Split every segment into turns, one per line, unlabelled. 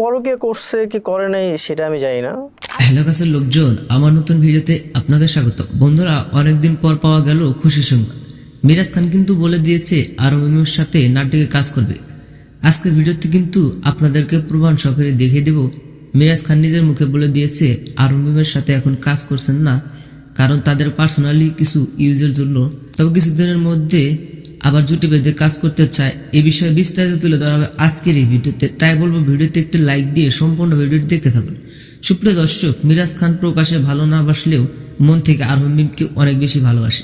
পরকে করছে কি করে নাই, সেটা আমি জানি না।
হ্যালো কাছের লোকজন, আমার নতুন ভিডিওতে আপনাকে স্বাগত। বন্ধুরা, অনেকদিন পর পাওয়া গেল খুশি সংবাদ। মিরাজ খান কিন্তু বলে দিয়েছে আরও মিমের সাথে নাটকে কাজ করবে। আজকের ভিডিওতে কিন্তু আপনাদেরকে প্রমাণ সহকারে দেখিয়ে দেব, মিরাজ খান নিজের মুখে বলে দিয়েছে আরও মিমের সাথে এখন কাজ করছেন না, কারণ তাদের পার্সোনালি কিছু ইউজের জন্য তবে কিছুদিনের মধ্যে আবার জুটি বেঁধে কাজ করতে চায়, এ বিষয়ে বিস্তারিত তুলে ধরা হবে আজকের এই ভিডিওতে। তাই বলব, ভিডিওতে একটি লাইক দিয়ে সম্পূর্ণ ভিডিওটি দেখতে থাকুন। সুপ্রিয় দর্শক, মিরাজ খান প্রকাশে ভালো না বাসলেও মন থেকে আরোহণ মিমকে অনেক বেশি ভালোবাসে।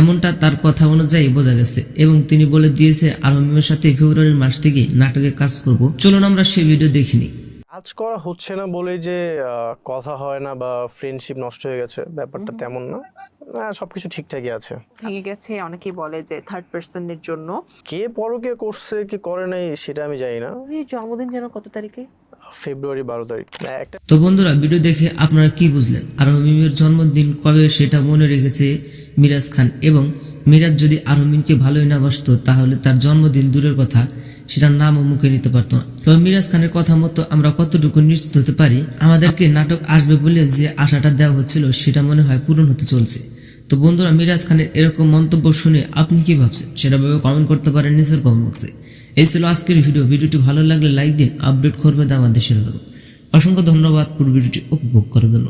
এমনটা তার কথা অনুযায়ী বোঝা গেছে এবং তিনি বলে দিয়েছে আরোহণ মিমের সাথে ফেব্রুয়ারির মাস থেকে নাটকে কাজ করব। চলুন আমরা সেই ভিডিও দেখিনি
কাজ করা হচ্ছে না বলেই যে কথা হয় না বা ফ্রেন্ডশিপ নষ্ট হয়ে গেছে ব্যাপারটা তেমন না। সব কিছু ঠিকঠাকই আছে।
ভেঙে গেছে অনেকেই বলে যে থার্ড পার্সনের জন্য।
কে পরকে করছে কি করে নাই সেটা আমি জানি না।
এই জন্মদিন যেন কত তারিখে?
ফেব্রুয়ারি বারো তারিখ। একটা
তো বন্ধুরা ভিডিও দেখে আপনারা কি বুঝলেন? আরোহণ মিমের জন্মদিন কবে সেটা মনে রেখেছে মিরাজ খান। এবং মিরাজ যদি আরোহণ মিমকে ভালোই না বাসতো তাহলে তার জন্মদিন দূরের কথা। সেটার নামও মুখে নিতে পারতো না। তবে মিরাজ খানের কথা মতো আমরা কতটুকু নিশ্চিত হতে পারি, আমাদেরকে নাটক আসবে বলে যে আশাটা দেওয়া হচ্ছিল, সেটা মনে হয় পূরণ হতে চলছে। তো বন্ধুরা, মিরাজ খানের এরকম মন্তব্য শুনে আপনি কি ভাবছেন? সেটা ভাবে কমেন্ট করতে পারেন নিচের কমেন্ট বক্সে এই ছিল আজকের ভিডিও ভিডিওটি ভালো লাগলে লাইক দিন আপডেট করবেন আমাদের সাথে অসংখ্য ধন্যবাদ। পুরো ভিডিওটি উপভোগ করার জন্য